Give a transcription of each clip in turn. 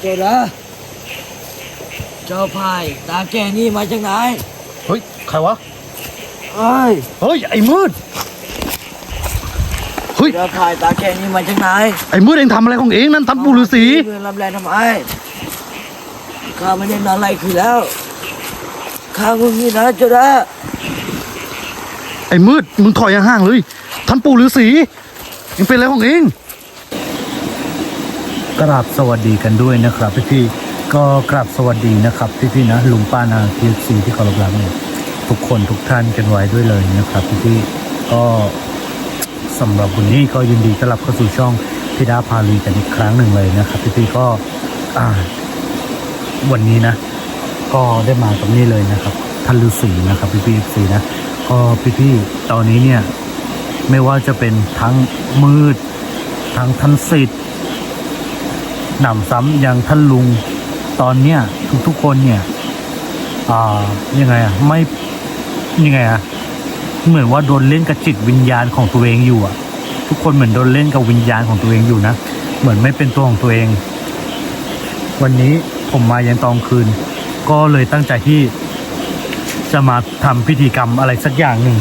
เจ้าละเจ้าพายตาแก่นี่มาจากไหนเฮ้ย ใครวะ เอ้ยเฮ้ย ไอ้มืด เฮ้ย เจ้าพายตาแก่นี่มาจากไหนไอ้มืดเองทำอะไรของเองนั่นทันปูฤาษีเพื่อนรับแรงทำไมข้าไม่ได้นอนอะไรคือแล้วข้าเพิ่งนี่นะเจ้าละไอ้มืดมึงถอยห่างๆเลยท่านปู่ฤาษีเองเป็นอะไรของเอง กราบสวัสดีกันด้วยนะครับพี่พี่ก็กราบสวัสดีนะครับพี่พี่นะลุงป้านาทีซีที่เคารพรักเนี่ยทุกคนทุกท่านกันไว้ด้วยเลยนะครับพี่พี่ก็สำหรับวันนี้ก็ยินดีต้อนรับเข้าสู่ช่องพิดาพาลีกันอีกครั้งหนึ่งเลยนะครับพี่พี่ก็อ่าวันนี้นะ ก็ได้มาตรงนี้เลยนะครับท่านฤาษีนะครับพี่พี่สีนะก็พี่พี่ตอนนี้เนี่ยไม่ว่าจะเป็นทั้งมืด ทั้งท่านสิทธิ์ หนำซ้ำยังท่านลุงตอนเนี้ยทุกๆคนเนี่ยอ่ายังไงอะไม่ยังไงอะเหมือนว่าโดนเล่นกับจิตวิญญาณของตัวเองอยู่อะ ทุกคนเหมือนโดนเล่นกับวิญญาณของตัวเองอยู่นะเหมือนไม่เป็นตัวของตัวเอง วันนี้ผมมายันตอนคืน ก็เลยตั้งใจที่จะมาทำพิธีกรรมอะไรสักอย่างหนึ่ง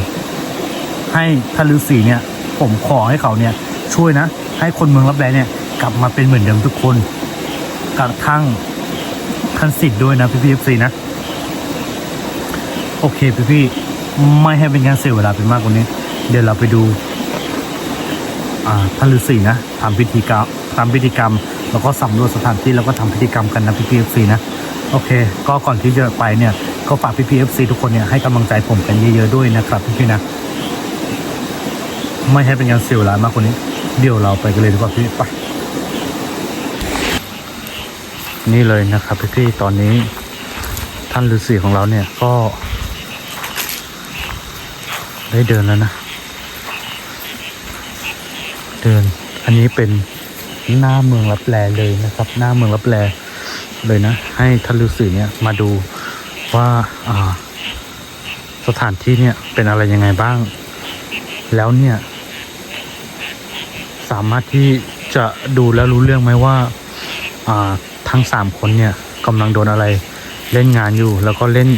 ให้ท่านฤาษีเนี่ย ผมขอให้เขาเนี่ย ช่วยนะ ให้คนเมืองรับแลเนี่ย กลับมาเป็นเหมือนเดิมทุกคนกระทั่งท่านสิทธิ์ด้วยนะพี่พี่เอฟซีนะ โอเคพี่พี่ไม่ให้เป็นการเสียเวลาไปมากกว่านี้ เดี๋ยวเราไปดูอ่าท่านฤาษีนะทำพิธีกรรมทำพิธีกรรม แล้วก็สำรวจสถานที่แล้วก็ทำพิธีกรรมกันนะพี่พีเอฟซีนะโอเค ก็ก่อนที่จะไปเนี่ยก็ฝากพี่พีเอฟซีทุกคนเนี่ยให้กำลังใจผมกันเยอะๆด้วยนะครับพี่พี่นะ ไม่ให้เป็นการเสียเวลามากกว่านี้ เดี๋ยวเราไปกันเลยดีกว่าพี่ไป นี่เลยนะครับพี่พี่ๆตอนนี้ท่านฤาษีของเราเนี่ยก็ ได้เดินแล้วนะ เดินอันนี้เป็นหน้าเมืองรับแลเลยนะครับ หน้าเมืองรับแลเลยนะ ให้ท่านฤาษีเนี่ยมาดูว่าอ่าสถานที่เนี่ยเป็นอะไรยังไงบ้าง แล้วเนี่ย สามารถที่จะดูแลรู้เรื่องไหมว่า อ่า ทั้งสามคนเนี่ยกำลังโดนอะไรเล่นงานอยู่ แล้วก็เล่น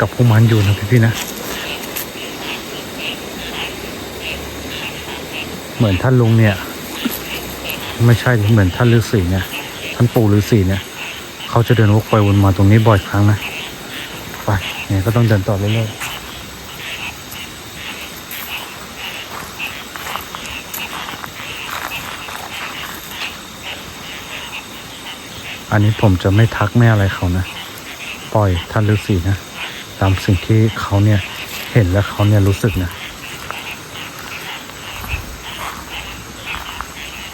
กับพวกมันอยู่นะพี่ๆนะ เหมือนท่านลุงเนี่ย ไม่ใช่เหมือนท่านฤาษีเนี่ยท่านปู่ฤาษีเนี่ย เขาจะเดินวกไปวนมาตรงนี้บ่อยครั้งนะไปเนี่ยก็ต้องเดินต่อเรื่อยๆ อันนี้ผมจะไม่ทักไม่อะไรเขานะ ปล่อยท่านฤาษีนะ ตามสิ่งที่เขาเนี่ยเห็นและเขาเนี่ยรู้สึกนะ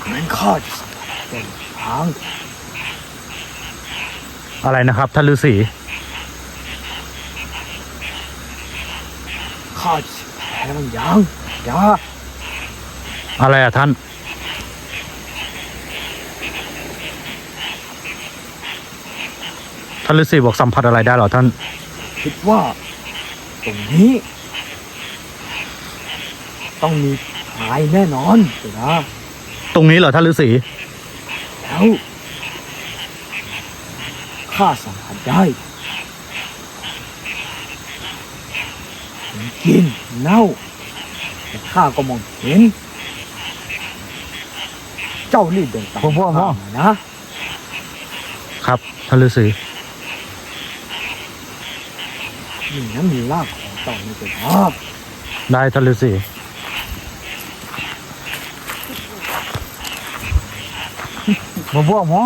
เหมือนข้าจะเป็นทางอะไรนะครับท่านฤาษีข้าจะแพ้มันยังอย่าอะไรอะท่าน ท่านฤาษีบอกสัมผัสอะไรได้เหรอท่าน คิดว่าตรงนี้ ต้องมีหายแน่นอนเจ้าละตรงนี้เหรอท่านฤาษีแล้วข้าสัมผัสได้มันกินเน่าแต่ข้าก็มองเห็น เจ้ารีบเดินตามพ่อพ่อพ่อ ข้ามานะ ครับท่านฤาษี นี่นั้นมีรากของเจ้าไม่เป็นรากได้ท่านฤาษีมาพ่อหมอ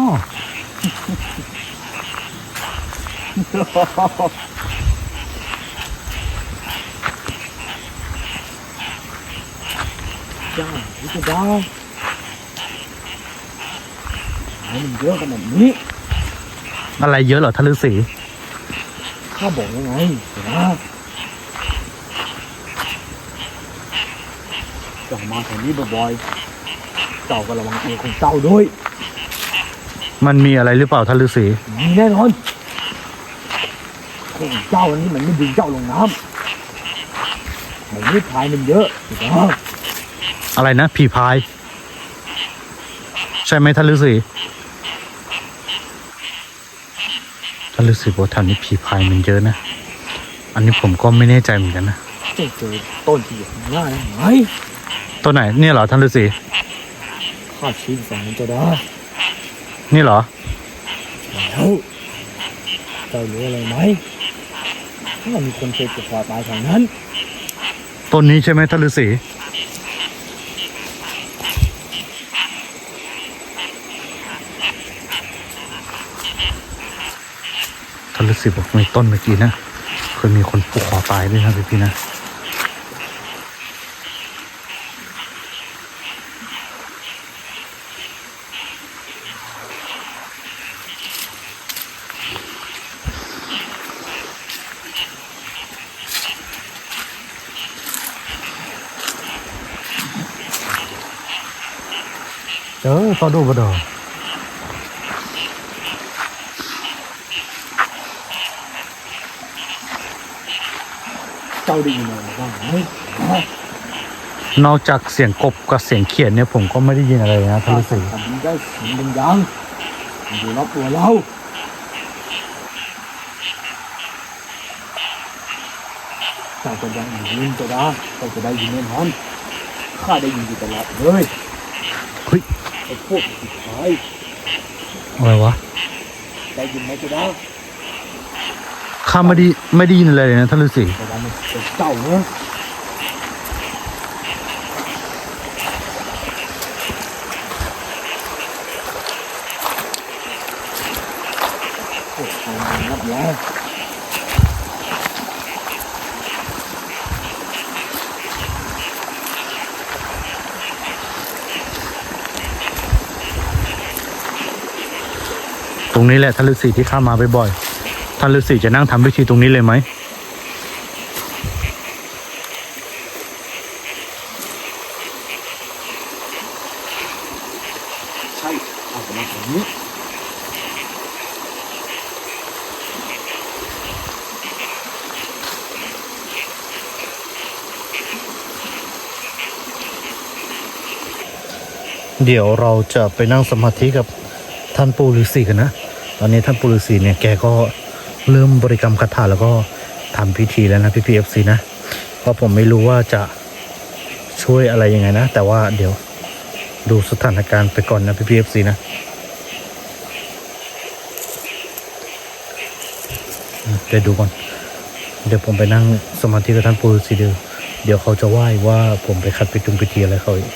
จ้าวิจดาหายมันเยอะขนาดนี้ อะไรเยอะเหรอท่านฤาษี ข้าบอกยังไงเดี๋ยวนะเจ้ามาแถวนี้บ่อยๆเจ้าก็ระวังตัวของเจ้าด้วย มันมีอะไรหรือเปล่าท่านฤาษีมีแน่นอนพวกเจ้าอันนี้มันไม่ดึงเจ้าลงน้ำมันไม่พายมันเยอะเดี๋ยวนะอะไรนะ ผีพาย ใช่ไหมท่านฤาษีาน รู้สึกว่าแถวนี้ผีพายมันเยอะนะ อันนี้ผมก็ไม่แน่ใจเหมือนกันนะเจ้าเจอต้นที่อยู่ข้างหน้าแล้วไหมตัวไหนเนี่ยเหรอท่านฤาษีข้าชี้ฝั่งนั้นจะได้นี่เหรอแล้วเจ้ารู้อะไรไหมถ้ามีคนเคยผูกคอตายแถวนั้น ต้นนี้ใช่ไหมท่านฤาษี ท่านฤาษีบอกในต้นเมื่อกี้นะเคยมีคนผูกคอตายด้วยนะพี่พี่ๆนะเออเขาดูบดอาได้ยินอะไรบ้างไหมนอกจากเสียงกบกับเสียงเขียนเนี่ยผมก็ไม่ได้ยินอะไรนะท่านฤาษีทำได้เสียงบางอย่างมันอยู่รอบตัวเราเจ้าก็ยังอยู่ยินจะได้เจ้าจะได้ยินแน่นอนข้าได้ยินอยู่ตลอดเลยเฮ้ยไอ้พวกสุดท้ายอะไรวะ ได้ยินไหมจะได้ ข้าไม่ได้ไม่ได้ยินอะไรเลยนะท่านฤาษีแต่ว่ามันเป็นเจ้าเนอะโอ้โหนับแล้วตรงนี้แหละท่านฤาษีที่ข้ามาบ่อยๆ ท่านฤาษีจะนั่งทำพิธีตรงนี้เลยไหมใช่เอาไปมาแบบนี้เดี๋ยวเราจะไปนั่งสมาธิกับท่านปู่ฤาษีกันนะ ตอนนี้ท่านปู่ฤาษีเนี่ยแกก็ เริ่มบริกรรมคาถาแล้วก็ทำพิธีแล้วนะพี่พีเอฟซีนะเพราะผมไม่รู้ว่าจะช่วยอะไรยังไงนะ แต่ว่าเดี๋ยวดูสถานการณ์ไปก่อนนะพี่พีเอฟซีนะเดี๋ยวดูก่อน เดี๋ยวผมไปนั่งสมาธิกับท่านปู่ฤาษีเดียวเดี๋ยวเขาจะไหว้ว่าผมไปขัดพิจุงพิธีอะไรเขาอีก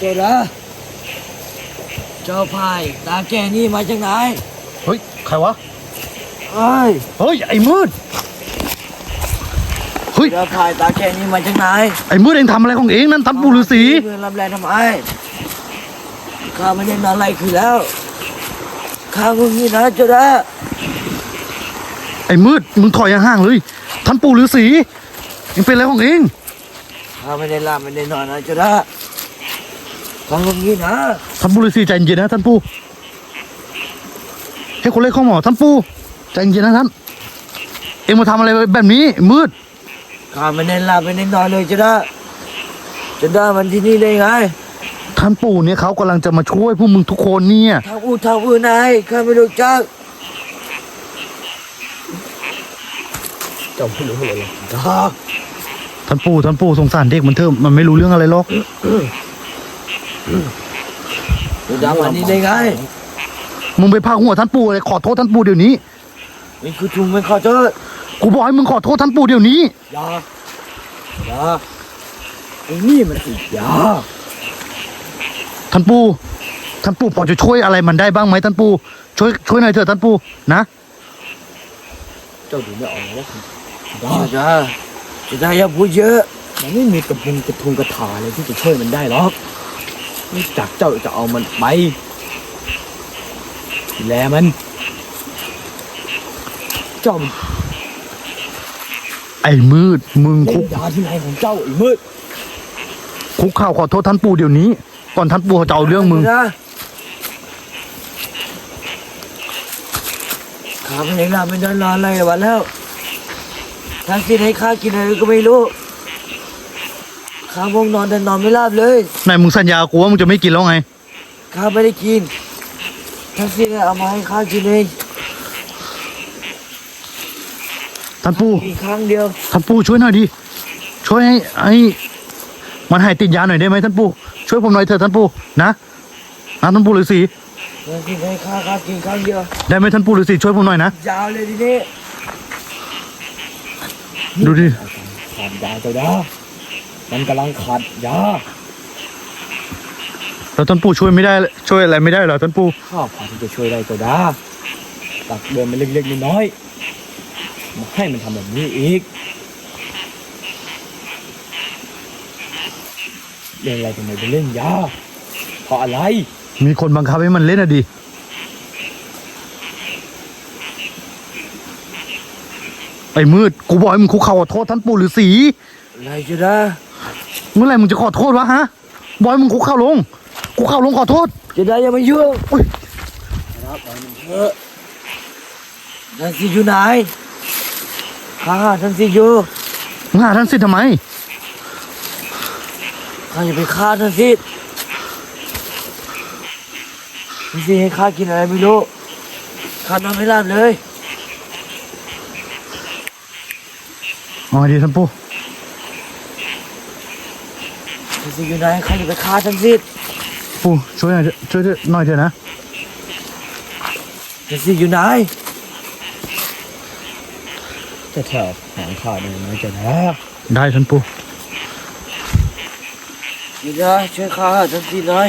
เจ้าละเจ้าพายตาแก่นี่มาจากไหนเฮ้ย ใครวะ เอ้ยเฮ้ย ไอ้มืด เฮ้ยเดี๋ยวถ่ายตาแค่นี้มาจากไหนไอ้มืดเองทำอะไรของเองนั่นท่านปู่ฤาษีเมืองลำแรงทำไมข้าไม่ได้นอนไรคือแล้วข้ามึงนี่นะเจ้าดาไอ้มืด มึงถอยห่างๆเลยท่านปู่ฤาษีเองเป็นอะไรของเอง ข้าไม่ได้หลับไม่ได้นอนนะเจ้าดา ข้ามึงนี่นะท่านปู่ฤาษีใจเย็นนะท่านปู่ให้คนเล็กเข้าหมอท่านปู่ใจเย็นนะท่านเอ็งมาทำอะไรแบบนี้ มืดข้าไม่ได้หลับไม่ได้นอนเลยเจ้าดาเจ้าดามันที่นี่ได้ไงท่านปู่เนี่ยเขากำลังจะมาช่วยพวกมึงทุกคนเนี่ยทางอู้ทางอื่นไหนข้าไม่รู้จักเจ้าไม่รู้เลยหรอดาท่านปู่ท่านปู่สงสารเด็กมันเถอะมันไม่รู้เรื่องอะไรหรอก เจ้าดามันนี่ได้ไงมึงไปพาหัวท่านปู่เลยขอโทษท่านปู่เดี๋ยวนี้นี่คือทุ่งไม่ขอโทษกูบอกให้มึงขอโทษท่านปู่เดี๋ยวนี้อยาอยาไอ้นี่มันอีกอยาท่านปู่ท่านปู่พอจะช่วยอะไรมันได้บ้างไหมท่านปู่ช่วยช่วยหน่อยเถอะท่านปู่นะเจ้าดูไม่ออกว่าเจ้าดาเจ้าดาอย่าพูดเยอะมันไม่มีกระพุงกระทุงกระถาอะไรที่จะช่วยมันได้หรอก นี่จากเจ้าจะเอามันไปดูแลมัน เจ้ามันไอ้มืดมึงเล่คุนกยาที่ไหนของเจ้าไอ้มืดคุกเข่าวขอโทษท่านปู่เดี๋ยวนี้ ก่อนท่านปู่เขาจะเอาเรื่องมึง นะข้าไม่ได้หลับไม่ได้นอนอะไรวันแล้วทั้งที่ให้ข้ากินอะไรก็ไม่รู้ ข้ามงนอนแต่นอนไม่หลับเลยไหนมึงสัญญากูว่ามึงจะไม่กินแล้วไง ข้าไม่ได้กินทั้งที่ได้เอามาให้ข้ากินเองท่านปู่อีกครั้งเดียว ท่านปู่ช่วยหน่อยดิ ช่วยให้ไอ้มันหายติดยาหน่อยได้ไหมท่านปู่ ช่วยผมหน่อยเถอะท่านปู่นะนะท่านปู่ฤาษีทั้งที่ให้ข้าข้ากินครั้งเดียว ได้ไหมท่านปู่ฤาษีช่วยผมหน่อยนะ ยาวเลยทีนี้ ดูดิขาดยาเจ้าดา มันกำลังขาดยาแล้วท่านปู่ช่วยไม่ได้ช่วยอะไรไม่ได้เหรอท่านปู่ข้าพอที่จะช่วยได้เจ้าดาตักเดินมันเล็กๆน้อยๆมาให้มันทำแบบนี้อีกเรื่องอะไรทำไมไปเล่นยาเพราะอะไร มีคนบังคับให้มันเล่นอะดิไอ้มืดกูบอกให้มึงคุกเข่าขอโทษท่านปู่ฤาษีอะไรจะได้ เมื่อไหร่มึงจะขอโทษวะฮะ บอยมึงคุกเข่าลง คุกเข่าลงขอโทษ จะได้อยังไม่ยุ่งอุ๊ยรับไปมันเถอะท่านสิอยู่ไหนข้าหาท่านสิอยู่มึงหาท่านสิทธิ์ทำไมข้าอย่าไปฆ่าท่านสิท่านสิให้ข้ากินอะไรไม่รู้ข้านอนไม่หลับเลยเอาไงดีท่านปู่ ท่านสิอยู่ไหนข้าอย่าไปฆ่าท่านสิปู่ช่วยหน่อยเถอะช่วยด้วยหน่อยเถอะนะท่านสิอยู่ไหนจะแถวหางขาดเลยนะเจ้าดาได้ท่านปู่อยู่ไหนช่วยข้าหาท่านสิหน่อย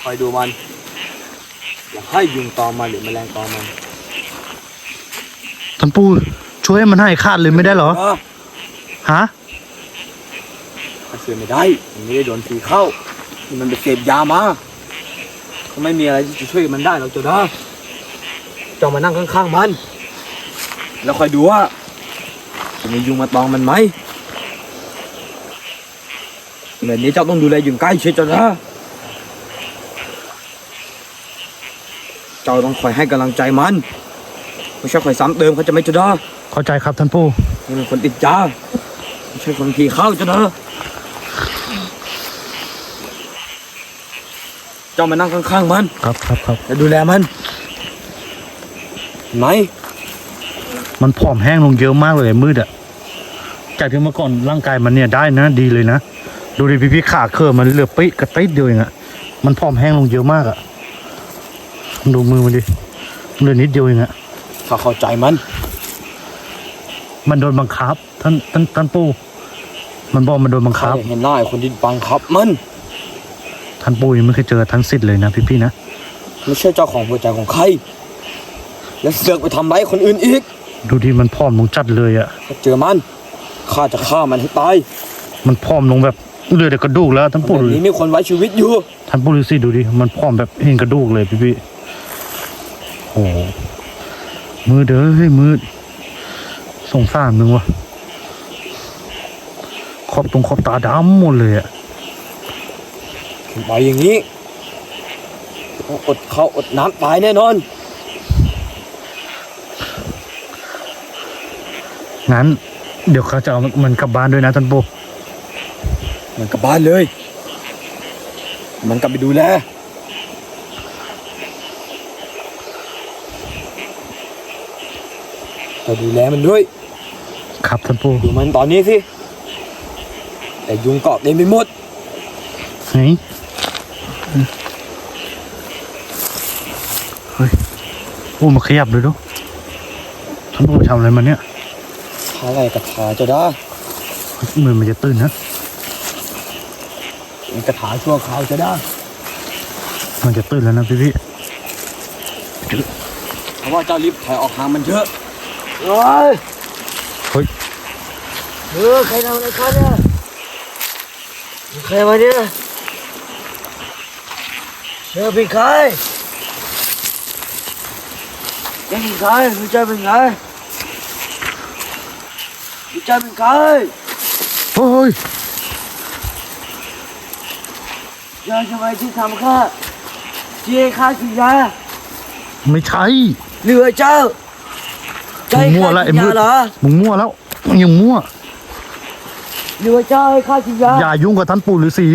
คอยดูมันอย่า ให้ยุงตอมมันหรือแมลงตอมมันท่านปู่ช่วยให้มันหายขาดเลยไม่ได้เหรอ เออฮะ มันเสียไม่ได้มันไม่ได้โดนผีเข้านี่มันไปเสพยามาก็ไม่มีอะไรที่จะช่วยมันได้หรอกเจ้าดาเจ้ามานั่งข้างๆมัน แล้วคอยดูว่าจะมียุงมาตอมมันไหมแบบนี้เจ้าต้องดูแลยุงใกล้ชิดเจ้าดา เจ้าต้องคอยให้กำลังใจมันไม่ใช่คอยซ้ำเติมเขาใจะไหม่เจ้าดาเข้าใจครับท่านปู่นี่เป็นคนติดยาไม่ใช่คนผีเข้าเจ้าเนอะเจ้ามานั่งข้างๆมันครับครับครับจะดูแลมันเห็นไหมมันผอมแห้งลงเยอะมากเลยมืดอะจากที่เมื่อก่อนร่างกายมันเนี่ยได้นะดีเลยนะ ดูดิพี่พี่ขาเคอมันเหลือปิ๊กระติดเดียวเองอะมันผอมแห้งลงเยอะมากอะ ดูมือมันดิมันเหลือนิดเดียวเองอะถ้าเข้าใจมัน มันโดนบังคับ ท่านท่านท่านปู่มันบอกมันโดนบังคัข้าบเห็นหน้าไอ้คนที่บังคับมัน ท่านปู่ยังไม่เคยเจอท่านสิทธิ์เลยนะพี่ๆนะไม่ใช่เจ้าของหัวใจของใคร และเสือกไปทำร้ายคนอื่นอีก ดูดิมันผอมลงจัดเลยอะถ้าเจอมันข้าจะฆ่ามันให้ตาย มันผอมลงแบบเหลือแต่กระดูกแล้วท่านแบปู่บดูดินี้ไม่ควรไว้ชีวิตอยู่ ท่านปู่ฤาษีดูดิมันผอมแบบเห็นกระดูกเลยพี่ๆ โอ้โหมือเด้อเฮ้ยมือสงสารมึงวะขอบตรงขอบตาดำหมดเลยอะไปอย่างนี้ต้องอดข้าวอดน้ำตายแน่นอน งั้น เดี๋ยวเขาจะเอามันกลับบ้านด้วยนะท่านปู่มันกลับบ้านเลย มันกลับไปดูแลไป ดูแลมันด้วย ครับท่านปู่ดูมันตอนนี้สิ แต่ยุงเกาะเต็มไปหมดไหนเฮ้ยโอ้มาขยับเลยดูท่านปู่ไปทำอะไรมันเนี่ยพาอะไรกับถาจะได้มือมันจะตื่นนะมันกระถาชั่วคราวจะได้ มันจะตื่นแล้วนะพี่พี่เพราะว่าเจ้ารีบถอยออกห่างมันเยอะ โอ้ยเฮ้ยเออใครทำอะไรข้าเนี่ยใครมาเนี่ยเธอเป็นใครเจ้าเป็นใครรู้จักเป็นใครรู้จักเป็นใครโอ้ยเจ้าทำไมที่ทำข้าที่ให้ข้ากินยาไม่ใช่เหลือเจ้า เจ้ามึงให้มั่วข้าแล้วกิไอ้นมืยาดเหรอ มึงมั่วแล้วมึงยังมั่วเหลือเจ้าให้ข้ากินยาอย่ายุ่งกับท่านปู่ฤาษี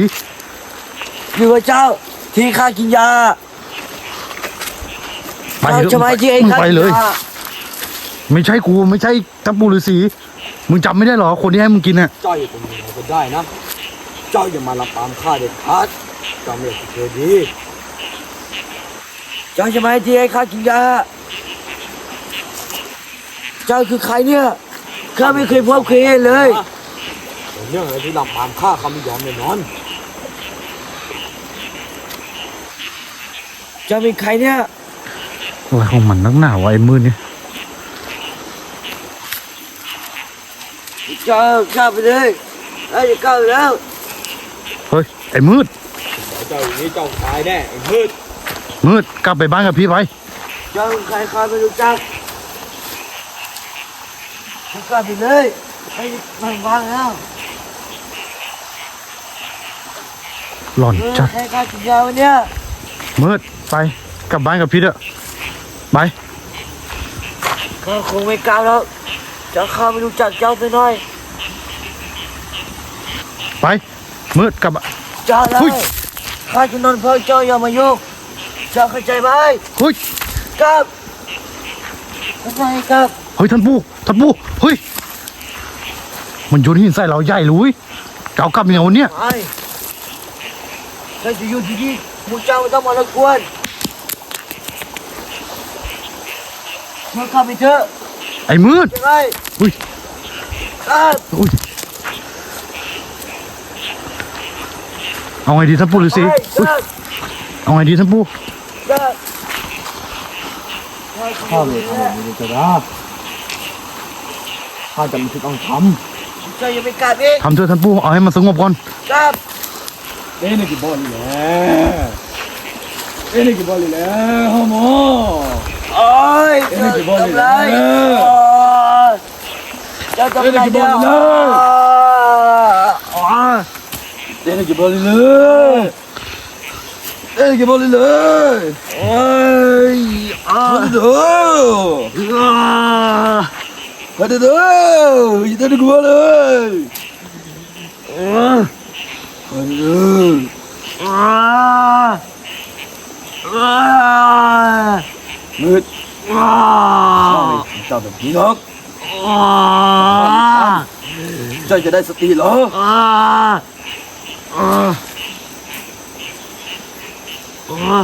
เหลือเจ้าที่ข้ากินยาไปเจ้าเถอะทำไมที่ให้มึงข้าไปกินเลยยาไม่ใช่กูไม่ใช่ท่านปู่ฤาษีมึงจำไม่ได้หรอคนที่ให้มึงกินน่ะเจ้าอย่าเป็นยังไงก็ได้นะ เจ้าอย่ามาลำปามข้าเด็ดขาดเจ้าไม่อยากจะเจอดีเจ้าทำไมที่ให้ข้ากินยา เจ้าคือใครเนี่ยข้าไม่เคยพบเคยเห็นเลยแต่เรื่องอะไรที่ลำปามข้าข้าไม่ยอมแน่นอน เจ้าเป็นใครเนี่ยอะไรของมันนักหนาวะไอ้มืดเนี่ยเจ้าข้าไปเลยเราจะก้าวแล้วเฮ้ยไอ้มืดเจ้าอย่างนี้เจ้าตายแน่ไอ้มืดมืดกลับไปบ้านกับพี่ไปเจ้าเป็นใครข้าไม่รู้จัก ข้าไปเลยไปมันวางแล้วหล่อนเออจัด ใครข้ากินยาวันเนี้ยมืดไปกลับบ้านกับพี่เถอะไปข้าคงไม่กล้าแล้วเจ้าข้าไม่รู้จักเจ้าสักหน่อยไปมืดกลับบ้าน เจ้าแล้เฮ้วยข้าจะนอนเฝ้าเจ้าอย่ามายุ่งเจ้าเข้าใจไหมเฮ้ย ครับเข้าใจครับ เฮ้ยท่านปู่ท่านปู่เฮ้ย มันโยนหินใส่เราใหญ่เลยเว้ยจะเอากลับยังไงวันเนี้ยไปข้าจะอยู่ที่นี่พวกเจ้าไม่ต้องมารบกวนเมื่อข้าไปเถอะไอ้มืดใช่ไหมอุ้ยครับ อุ้ยเอาไงดีท่านปู่ฤาษีไปอุ้ยครับเอาไงดีท่านปู่ครับข้าไม่ทำอย่างนี้จะได้ ข้าจะไม่ต้องทเจ้าอย่าไปกัดเองทำเถอะท่านปู่เอาให้มันสงบก่อนครับำเล่นกี่บอลแล้วเล่นกี่บอลแล้วฮโมโอ้ยเอ้ยเจ้ากี่บอลทำไรเนี่ยโอ้ยเจ้าทำไรเอ้ยกี่บเนี่อยลเนี่ยอ๋อเล่นกี่บอลเลยเล่นกี่บอลเลยโอ้ยอ๋อมาดูอ๋อ มาดูดูอย่าเล่นกี่บอลเลยอ๋อมาดูอ๋ออ๋อมืดอ๋อข้าไม่ทำเจ้าแบบนี้หรอกอ๋อเจ้าจะได้สติเหรออ๋ออ๋ออ๋อ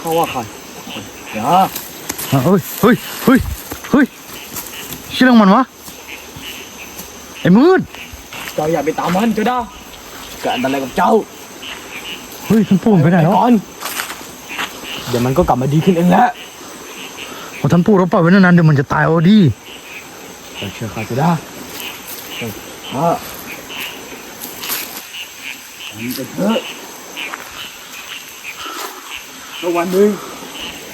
เขาว่าใครอย่าอะเฮ้ยเฮ้ยเฮ้ยเฮ้ยชื่อเรื่องมันวะไอ้มืดเจ้าอย่าไปตามมันเจ้าด้าเกิดอันตรายกับเจ้าเฮ้ยท่านปู่มันไปไหนแล้วก่อนเดี๋ยวมันก็กลับมาดีขึ้นเองแหละโอ้ท่านปู่เราปล่อยไว้นานๆเดี๋ยวมันจะตายเอาดีเจ้าเชื่อข้าเจ้าด้าเจ้าข้าทำไปเถอะ แล้ววันหนึ่ง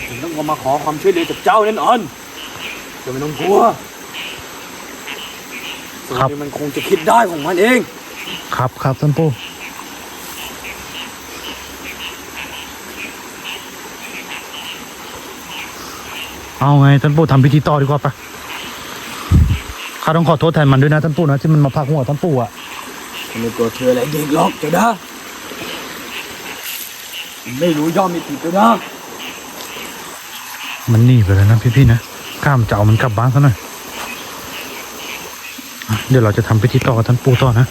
ฉันต้องมาขอความช่วยเหลือจากเจ้าแน่นอนเจ้าไม่ต้องกลัวส่วนครับนี้มันคงจะคิดได้ของมันเอง ครับครับท่านปู่เอาไงท่านปู่ทำพิธีต่อดีกว่าปะข้าต้องขอโทษแทนมันด้วยนะท่านปู่นะที่มันมาพักหัวท่านปู่อะฉันไม่กลัวเธออะไรเด็กหรอกเจ้าด้า ไม่รู้ย่อมมีผิดเจ้าด้ามันหนีไปแล้วนะพี่ๆนะข้ามจะเอามันกลับบ้านซะหน่อยอะเดี๋ยวเราจะทำพิธีต่อกับท่านปู่ต่อนะ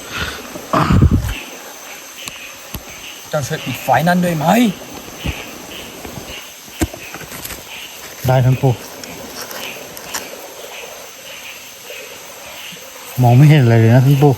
เจ้าช่วยปิดไฟนั้นด้วยไหม ได้ท่านปู่มองไม่เห็นอะไรเลยนะท่านปู่